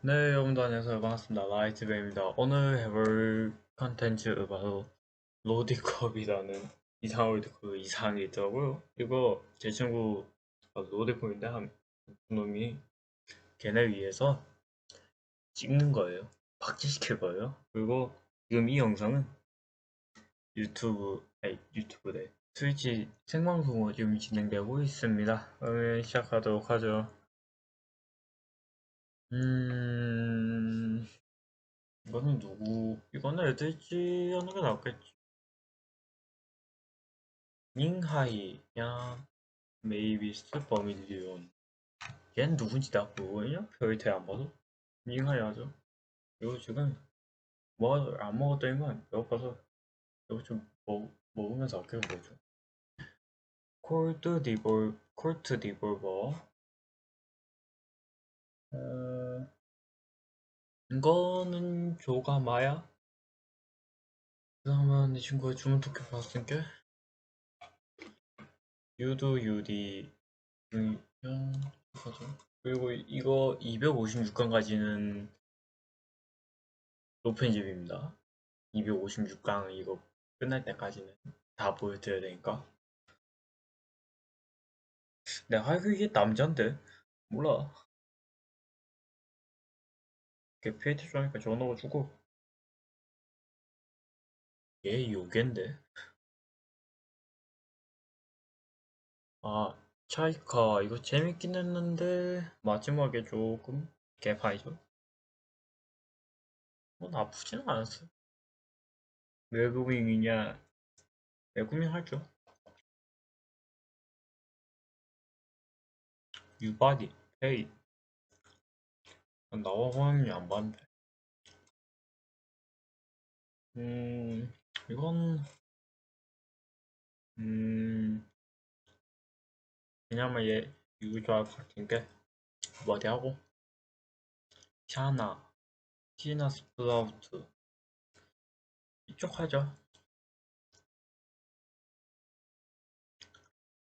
네, 여러분들 안녕하세요. 반갑습니다. 라이트베입니다. 오늘 해볼 컨텐츠 바로 로디컵이라는 이상한 월드컵 이상한 게 있더라고요. 이거 제 친구 로디컵인데 한 놈이 걔네 위해서 찍는 거예요. 박제시킬 거예요. 그리고 지금 이 영상은 유튜브, 아니 유튜브래. 트위치 생방송으로 지금 진행되고 있습니다. 그러면 시작하도록 하죠. 음, 이거는 누구, 이거는 애들지 하는 게 낫겠지. 닝하이,야, 메이비스 버밀리온. 얜 누군지 나 모르냐? 별테 안 봐도? 닝하이 하죠. 이거 지금 뭐안 먹었더니만 배고파서 이거 좀 먹, 먹으면서 아껴 보죠. 콜드 디볼, 콜트 디볼버. 어, 이거는 조가마야? 그러면 이 친구의 주문 토끼 봤으니까 유도 유디 가죠 그리고 이거 256강까지는 높은 집입니다. 256강 이거 끝날 때까지는 다 보여드려야 되니까. 내가 알고 이게 남잔데? 몰라 걔 페이트 좋아하니까 저거 넣어주고. 얘 요괴인데? 아 차이카. 이거 재밌긴 했는데 마지막에 조금 개파이죠? 뭐 나쁘지는 않았어 외국인이냐? 외국인 할죠. 유바디 페이 나와 호영이 안 봤는데 음 이건 음 왜냐면 얘 유저 같은 게 뭐디 하고. 샤나 티나 스프라우트. 이쪽 하죠.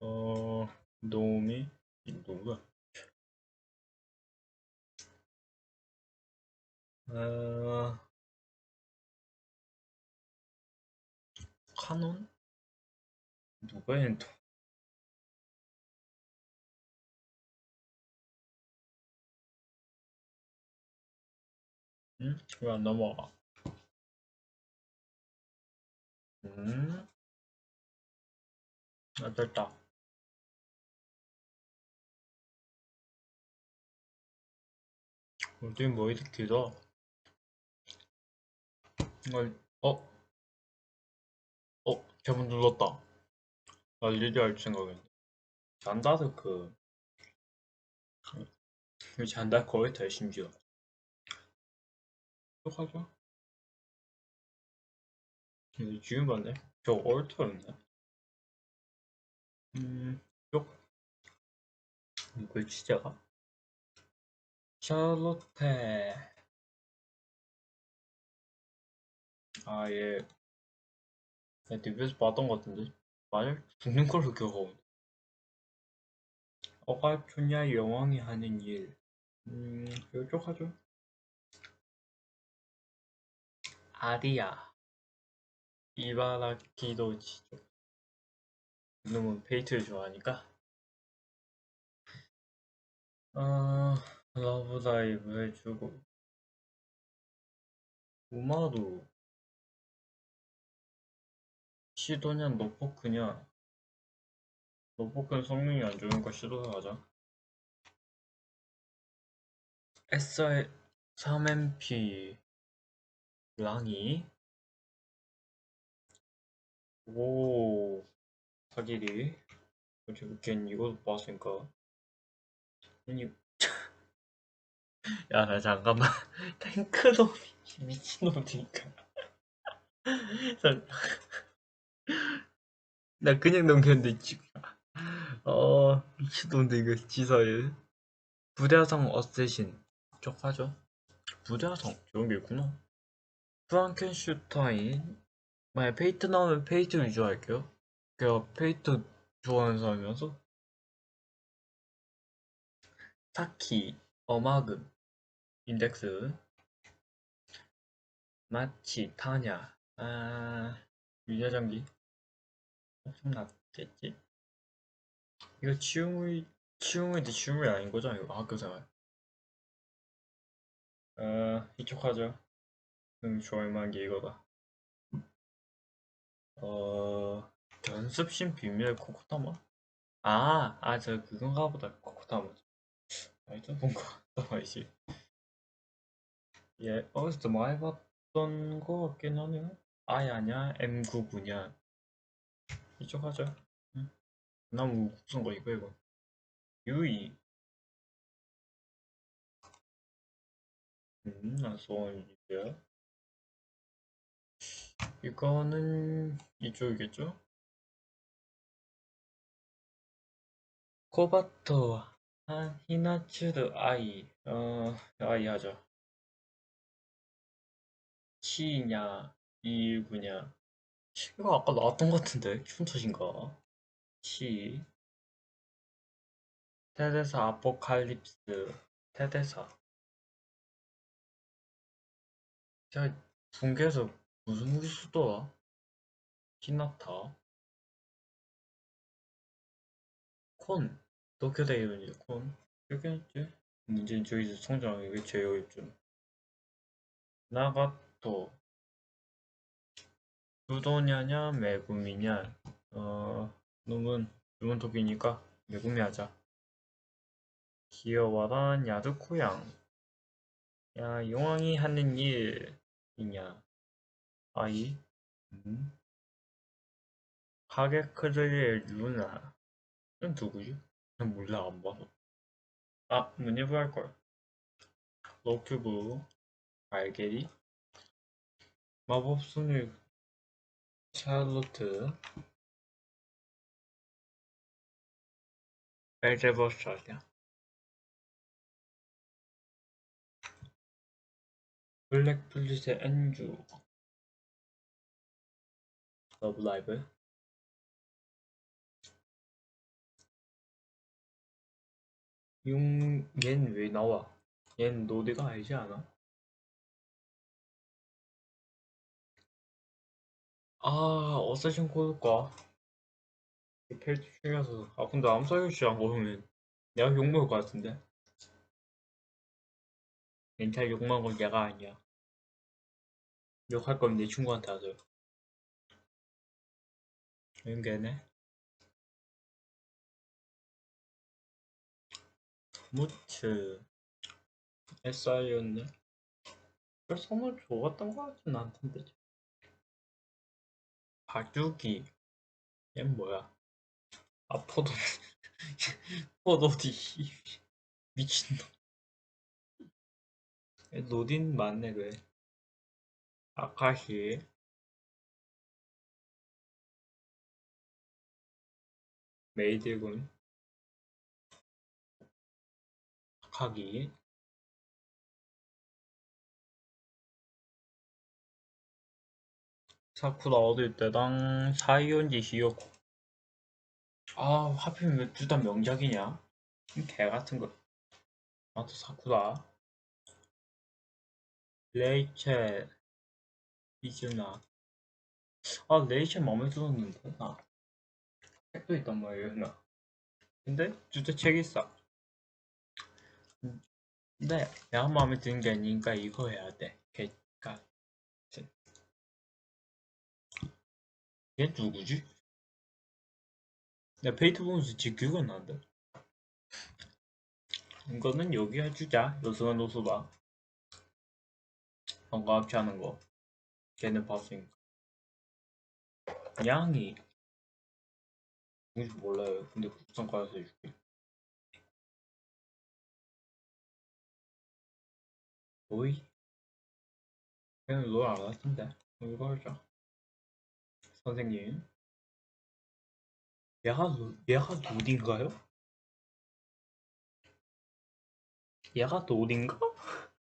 어 노미 누구야 어... 카논? 누구야 또 응? 왜 안 넘어가? 음? 아, 됐다. 어디 뭐 이렇게 길 어? 이걸, 어? 어? 잘못 눌렀다. 나 일일이 할 생각인데. 잔다르크. 잔다르크 어디다 심지어. 어떡하죠? 근데 지금 봤네. 저 얼터였네. 음, 쪽. 글치자가. 샬롯테. 아, 얘. 내 리뷰에서 봤던 것 같은데. 만약 죽는 걸로 기억하고. 어가초냐 여왕이 하는 일. 음, 이쪽 하죠. 아리아. 이바라키도 지죠. 이놈은 페이트를 좋아하니까. 어, 러브다이브 해주고. 우마도. 시도냐, 노포크냐. 노포크는 성능이 안 좋으니까 시도를 하자. SR 3MP 랑이 오 사기리 이렇게 웃긴 이것도 봤으니까 아니 야나 잠깐만 탱크놈이 미친놈이니까 나 그냥 넘겼는데 지금 어 미친놈인데 이거 지사일 부대성 어쌔신. 쪽하죠? 부대성. 좋은 게 있구나. 프랑켄슈타인. 만약 페이트 나오면 페이트 위주 할게요. 제가 페이트 좋아하는 사람이라서. 타키 어마금 인덱스. 마치 타냐. 아 유자전기 엄청 낮겠지 이거 치우물 치우물인데 치우물이 아닌 거죠 이거 학교생활 어 이쪽 하죠 응 좋아할 만한 게 이거다 어 연습신 비밀 코코타마 아, 아, 저 그건가 보다. 코코타마. 알죠? 뭔가 말이지. 예, 어디서 좀 많이 봤던 거 같긴 하네요. 아야 아니야? M99냐? 이쪽 하죠. 응. 나무 무슨 거 이거 이거. 유이. 음, 나 소원이고요. 이거는 이쪽이겠죠? 코바토 한 히나츠르 아이 어 아이 하죠 치냐 이구냐 이거 아까 나왔던 것 같은데. 기분 탓인가? 치 테데사 아포칼립스. 테데사. 제가 붕괴에서 무슨 무기 쓰더라? 히나타. 콘. 도쿄대 이론이 콘. 여기였지? 문제는 저기서 성장이 왜 제어입좀 나가토 두도냐냐 매구미냐. 어 놈은 독이니까 매구미 하자. 귀여워란 야드코양. 야 용왕이 하는 일이냐. 아이. 음? 하게크르의 루나. 이건 누구지? 난 몰라 안 봐서 아 문예부 할걸. 로큐브 알게리. 마법소녀 샬로트 벨제버스 아니야 블랙플릿의 엔주 러브라이브 용, 얜왜 나와? 얜 노드가 아니지 않아? 아, 어쌔신 코드과 페이지 중에서 아 근데 암살 교시 안 먹으면 내가 욕 먹을 것 같은데? 멘탈 욕 먹은 건 내가 아니야. 욕할 거면 내 친구한테 하세요 연계네? 무츠. SI였네? 별 선물 좋았던 것 같진 않던데 바주기. 얜 뭐야? 아 포도 포도디. 미친놈. 노딘 맞네 그래. 아카시 메이드군. 하기 사쿠라 얻을 때당 사이온지 히요코 아 하필 둘 다 명작이냐? 개같은 거. 나도 사쿠라 레이첼 이즈나. 아 레이첼 마음에 들었는데 나. 책도 있단 말이에요 나. 근데 책 있어. 근데 내가 마음에 드는 게 아니니까 이거 해야 돼 얘 누구지? 내 페이트 보면서 지기가 나는데. 이거는 여기 해주자. 요소가 노소다 방과 합치하는 거. 걔는 봤으니까. 양이. 뭔지 몰라요. 근데 국산과에서 해줄게. 오이? 그냥 롤 알았던데. 이거 하자 선생님 얘가 얘가 노딘가요? 얘가 노딘가?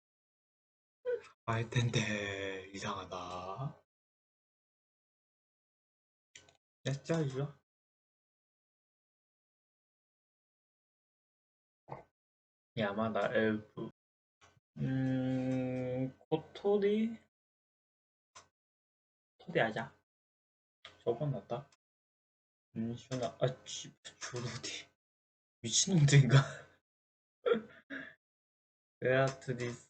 알 텐데 이상하다. 넷짜리죠? 야마다 엘프 음, 코토리? 토리 하자. 저건 낫다. 음, 시원하, 아, 지, 조로디. 미친놈들인가? 베아트리스,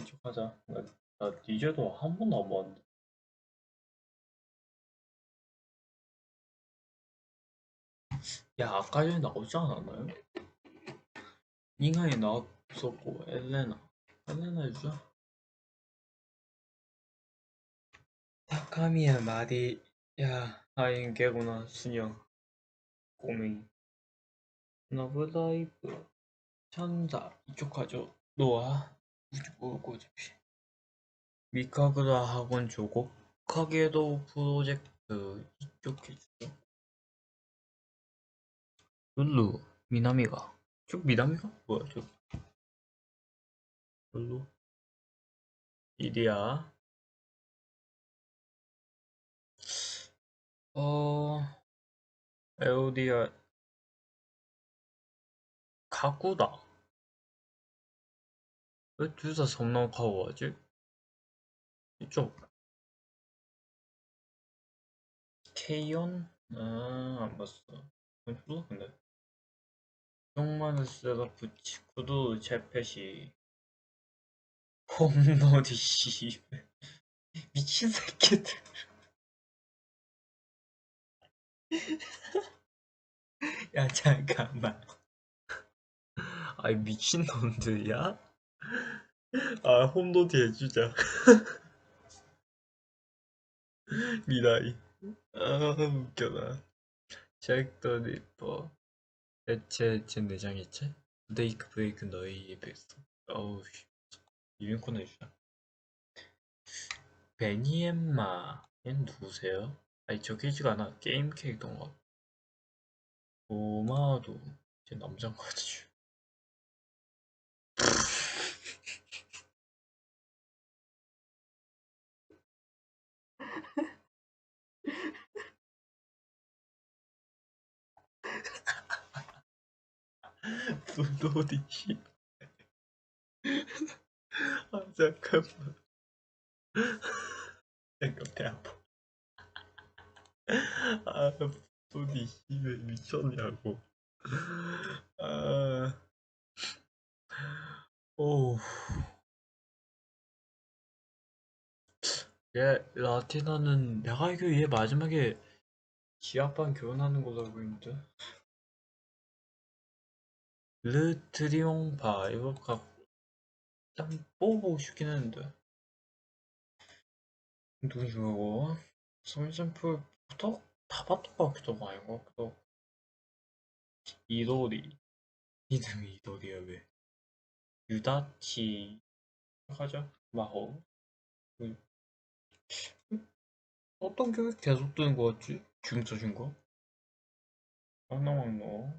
이쪽 하자. 나, 나 니제도 한 번도 안 봤는데. 야, 아까 전에 나오지 않았나요? 잉하이 나왔었고, 엘레나. 엘레나 해주자. 타카미야 마리 야 하인 개구나 수녀 꼬맹이 러브라이브 천사 이쪽 하죠 노아 우주 모르고 어차피 미카그라 학원 조고 카게도 프로젝트 이쪽 해주죠 룰루 미나미가 쭉 미나미가 뭐야 저 룰루 이리야 어 에오디아 가꾸다. 왜 둘다 섬나카고 하지? 이쪽. 케이온? 아 안 봤어. 몰라 근데. 똥마늘 셋업 치쿠도 제펫이 홈런이 씨. 미친 새끼들 야 잠깐만 아이 미친놈들이야? 아 홈로디 해주자 미라이 아 웃겨라 잭더 리퍼 대체 제 내장했지? 브레이크 브레이크 너의 예배했어 어우 씨. 유니콘 해주자 베니엠마 얜 누구세요? 아니 적혀지가 않아 게임 캐릭터인가 오마도 제 남자인 것 같지 분노리. 아 잠깐만. 잠깐 배 아파 아 분노리 씨왜 미쳤냐고. 아. 오. 얘 라티나는 내가 알기로 얘 마지막에 지아빠랑 결혼하는 걸로 알고 있는데. 르 트리옹바 이거 갖고 일단 뽑아보고 싶긴 했는데. 누구 이거고 선샘플 부터 다 봤던 것 같기도 하고 아닌 것 같기도 하고 이도리 이름이 이도리야 왜 유다치 하자 마호 음. 어떤 게 계속 뜨는 거 같지? 지금 써준 거? 왕나왕노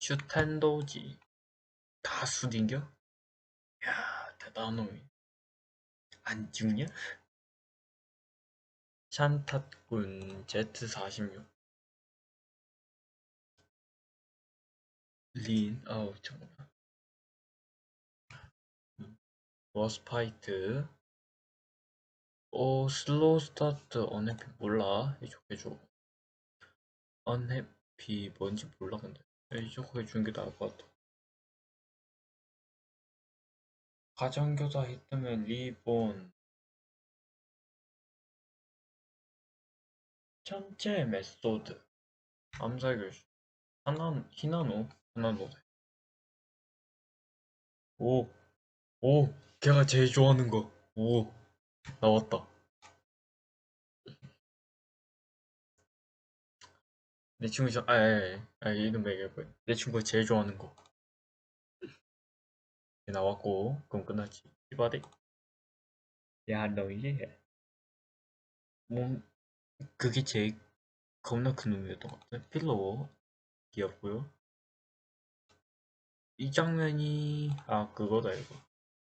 슈텐도지 다 수딩겨? 야 대단한 놈이 안 죽냐? 샨탓군 Z46 린 아우 잠깐만 워스파이트. 오 슬로우 스타트 언해피 몰라. 이쪽 해줘. 언해피 뭔지 몰라 근데. 이쪽 해주는 게 나을 것 같아. 가정교사 히트맨 리본 천체 메소드 암살교수 하나 히나노 하나노 오, 오, 걔가 제일 좋아하는 거. 오, 나왔다. 내 친구 저, 아, 아, 아, 이름 얘기해봐. 내 친구가 제일 좋아하는 거. 얘 나왔고, 그럼 끝났지. 이바디. 야, 너 이해해. 몸, 그게 제일 겁나 큰 놈이었던 것 같아. 필로워. 귀엽고요. 이 장면이, 아, 그거다, 이거.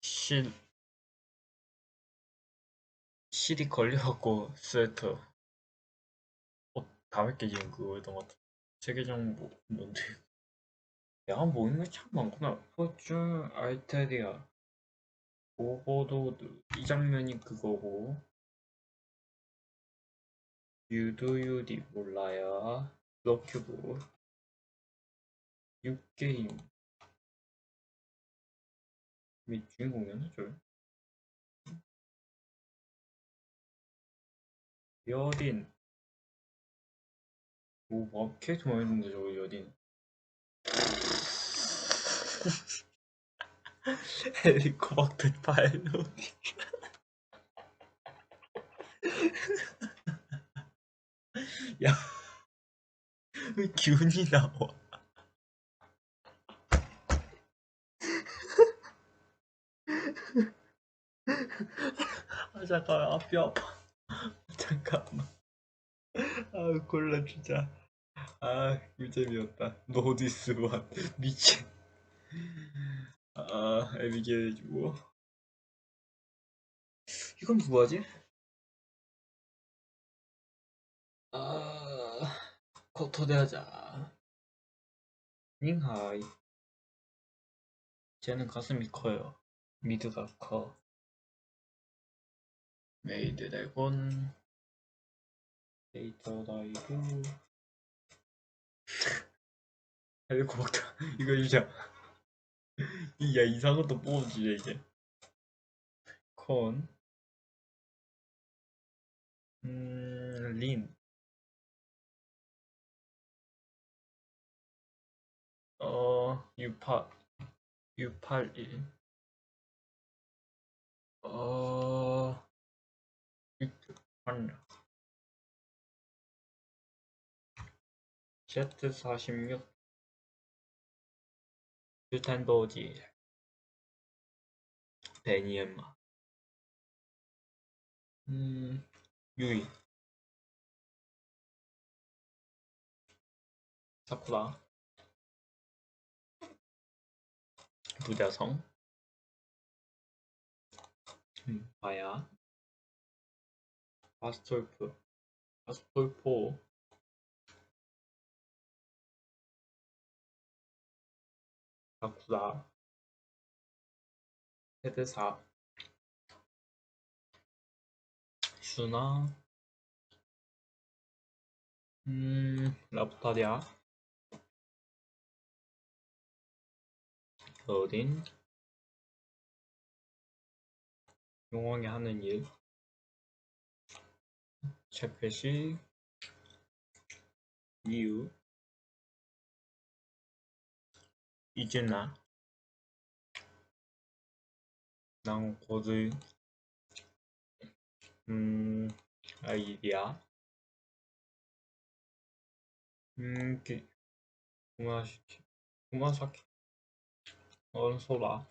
실, 실이 걸려갖고 스웨터. 옷다 벗겨지는 그거였던 것 같아. 세계정보, 뭔데? 야 모이는 게참 많구나 포춘 알테리아 오버도드 이 장면이 그거고 유도유디 몰라요. 럭큐브 6게임 및 주인공이었나 저 여딘. 오, 뭐, 캐릭터 많이 있는데 저거 여딘. 헬리코박터 파일로디 야, 왜 균이 나와? 아 잠깐 앞이 아파. 잠깐만. 아 골라 진짜. 아 유잼이었다. 노디스 완 미친. 아 에비게일 해주고. 이건 누구하지? 아 코토대 하자. 닝하이. 쟤는 가슴이 커요. 미드가 커. 메이드 드래곤. 데이터 다이브. 헬리코박터. 이거 진짜. 야 이상한 것도 뽑아주자 이제. 콘. 음, 린. 어, U8, U81. 어, 한다. Z46. 슈탄도지. 베니엠마. 음, 유이. 사쿠라. 부자성. 음, 바야. 바스톨프. 바스톨포. 사쿠라. 헤드사. 슈나. 음, 라프타리아. 어딘? 용왕이 하는 일. 체크시 이유? 이즈나? 낭고드 음 아이디아? 음 기, 구마시키 구마사키 언소라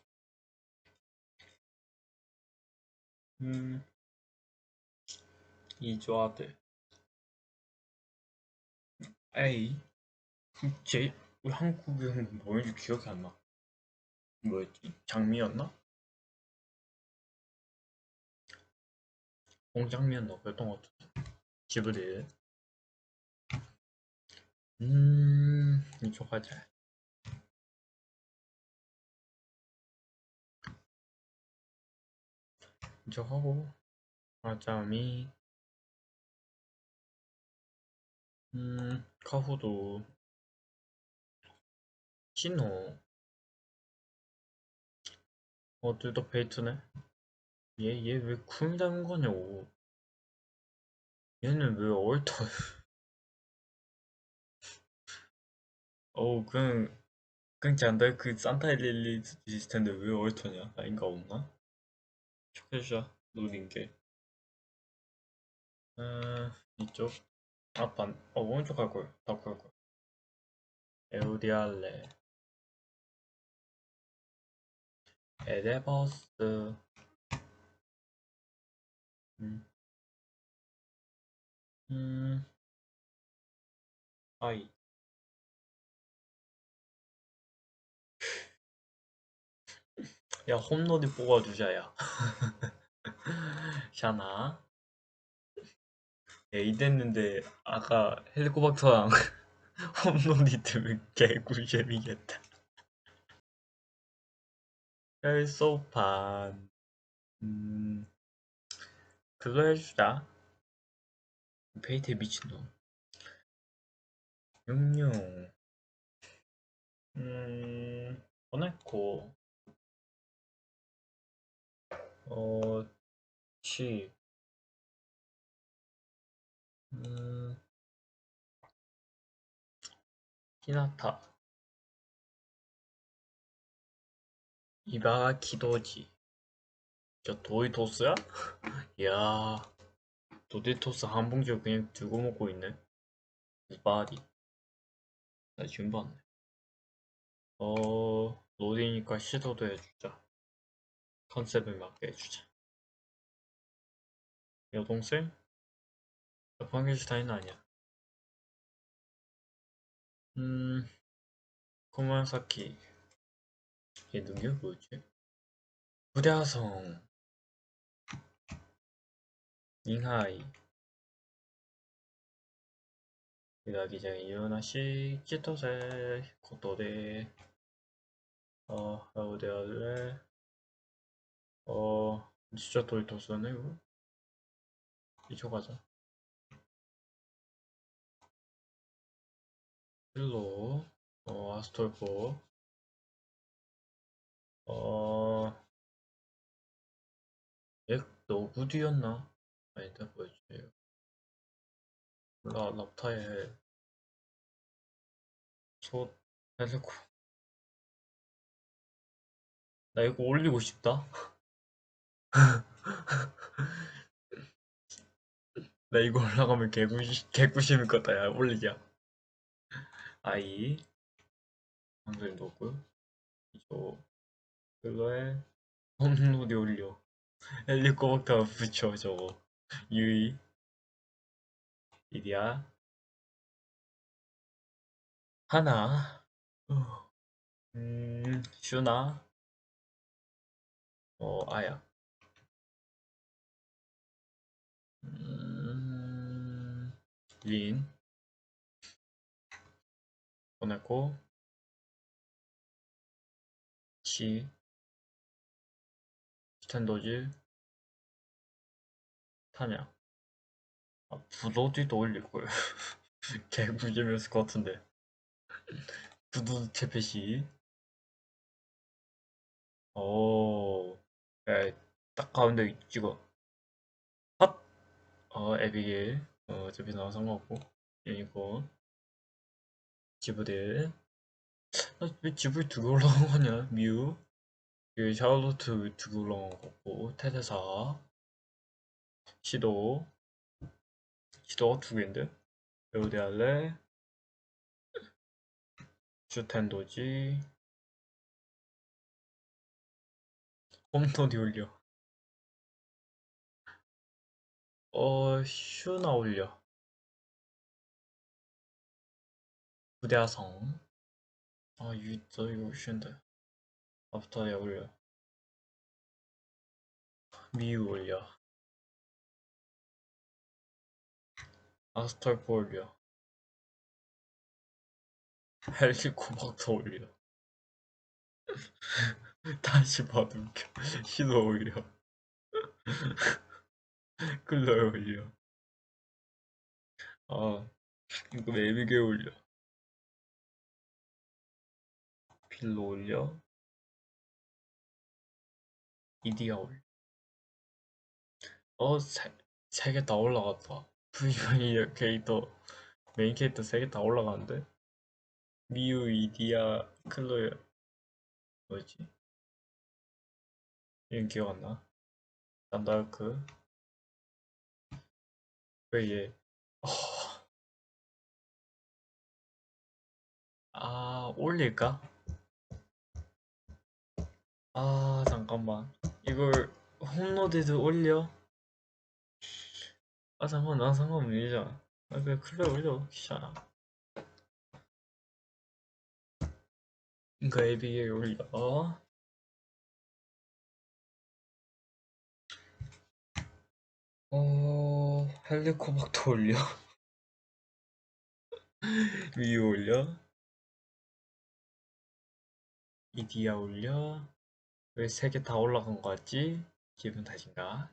음 이조 아들 에이 제 우리 한국은 뭐였지 기억이 안 나. 뭐였지? 장미였나? 공장미였나? 그랬던 것 같은데. 지브리. 음, 이쪽 하자. 이쪽 하고, 아짜미. 음, 카후도. 신호. 어, 둘다 베이트네? 얘, 얘 왜 쿵이 닮은 거냐고. 얘는 왜 얼터. 어우, 그냥, 그냥 잔다. 그 산타 릴리 있을 텐데 왜 얼터냐? 나인가 없나? 초크샤, 노린 게. 음, 이쪽. 앞반, 어, 오른쪽 갈 거야. 다갈 거야. 에우디알레. 에데버스 음. 음. 아이 야 홈런이 뽑아주자 야. 샤나. 야 이랬는데 아까 헬리코박터랑 홈런이 뜨면 개꿀잼이겠다. 혈소판. 음 그거 해주자. 페이트 미친놈. 육룡. 음 보냈고 어 치. 음 히나타. 이바가 키도지. 저 도이토스야? 이야 도이토스 한 봉지 그냥 들고 먹고 있네. 바디. 나 지금 봤네. 어 로딩이니까 시도도 해주자 컨셉을 맞게 해주자. 여동생? 방해주다인 아니야. 음, 고만사키. 얘 능력 뭐였지? 부대화성. 닝하이. 이다기장 이혼하시 찌토세 고토데 어 하우데아들 어 진짜 도이토스네 이거. 이쪽 가자. 일로. 어 아스톨포 어얘 너구 뒤였나? 아니다 뭐였지? 몰라 랍타에 소 헬레코 나 이거 올리고 싶다 나 이거 올라가면 개구시, 개구심일 거다. 야 올리자 아이. 방송이 놓고 이쪽 글로에 홈로디 올려. 헬리코박터 붙여 저거. 유이. 이디야. 하나. 음 슈나. 어 아야 음, 린. 보냈고. 치 스탠더즈 타냐. 아, 부도디도 올릴 거예요. 개구잼이었을 것 같은데. 부두 채페시. 오, 야, 딱 가운데 찍어. 핫! 어, 에비게일. 어, 어차피 나와 상관없고. 유니콘. 지브딜. 아, 왜 지브딜 두개 올라간 거냐? 뮤. 그 샤울로트 두개 올라간 거고. 테테사. 시도. 시도가 두 개인데? 에우데알레. 주텐도지. 홈토 디 올려. 어, 슈나 올려. 부대성. 아, 유 저 이거 쉬운데. 아프터에 올려. 미우 올려. 아스털프 올려. 헬리코박터 올려. 다시 웃겨. 신호 올려. 클로에 올려. 아, 이거 에비게 올려. 필로 올려. 이디야 올려. 어, 세, 세개 다 올라갔다. VV 캐릭터, 메인 캐릭터 세 개 다 올라가는데? 미유, 이디야, 클로에, 뭐였지? 이름 기억 안 나? 산다르크. 왜 얘? 어... 아, 올릴까? 아, 잠깐만. 이걸 홈로드에도 올려? 아, 잠깐만, 난 상관없잖아. 아, 그냥 클레 올려. 귀찮아. 이거 에비에 올려. 어, 헬리코박터 올려. 위에 올려. 이디야 올려. 왜 세 개 다 올라간 거 같지? 기분 탓인가?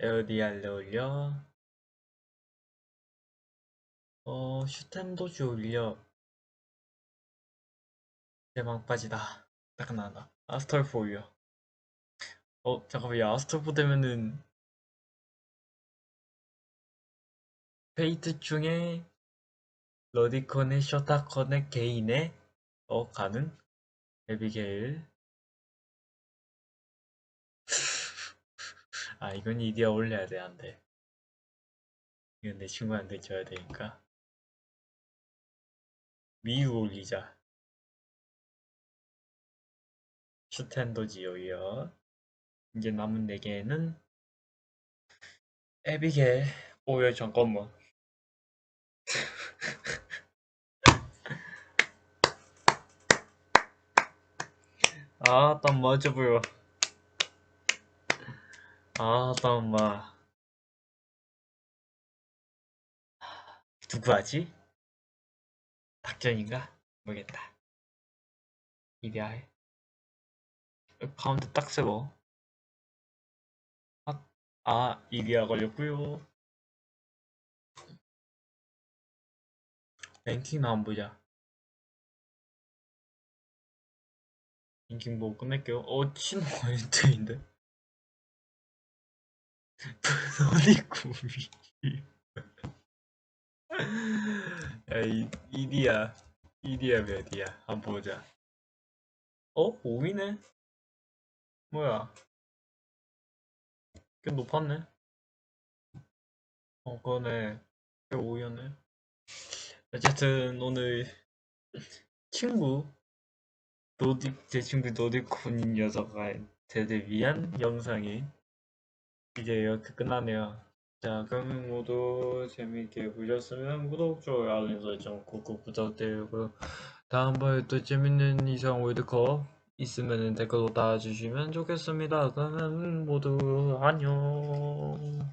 에어디알레 올려. 어, 슈템도주 올려. 대망 빠지다. 딱 나다. 아스털포 올려. 어, 잠깐만, 야, 아스털포 되면은 페이트 중에 러디컨의 셔타컨의 개인의 어 가능? 에비게일. 아 이건 이디어 올려야 돼 안돼. 이건 내 친구한테 줘야 되니까. 미유 올리자. 슈텐도 지오이어. 이제 남은 4개는 에비게일. 오야 잠깐만 아, 땀 맞아 보여. 아, 땀 마. 누구 하지? 박전인가? 모르겠다. 이디아이. 가운데 딱 세고. 아, 아, 이디아 걸렸고요. 랭킹 나온 보자. 랭킹 보고 끝낼게요. 어, 친호 엔트인데? 어디 구미? 야, 이, 이디야. 이디야 몇이야? 한번 보자. 어? 5위네? 뭐야? 꽤 높았네? 어, 그거네. 꽤 5위였네. 어쨌든, 오늘, 친구, 노디, 제 친구 노디콘인 녀석한테 위한 영상이 이제 이렇게 끝나네요. 자, 그러면 모두 재밌게 보셨으면 구독, 좋아요, 알림 설정 꾹꾹 부탁드리고 다음번에 또 재밌는 이상 월드컵 있으면 댓글로 달아주시면 좋겠습니다. 그러면 모두 안녕.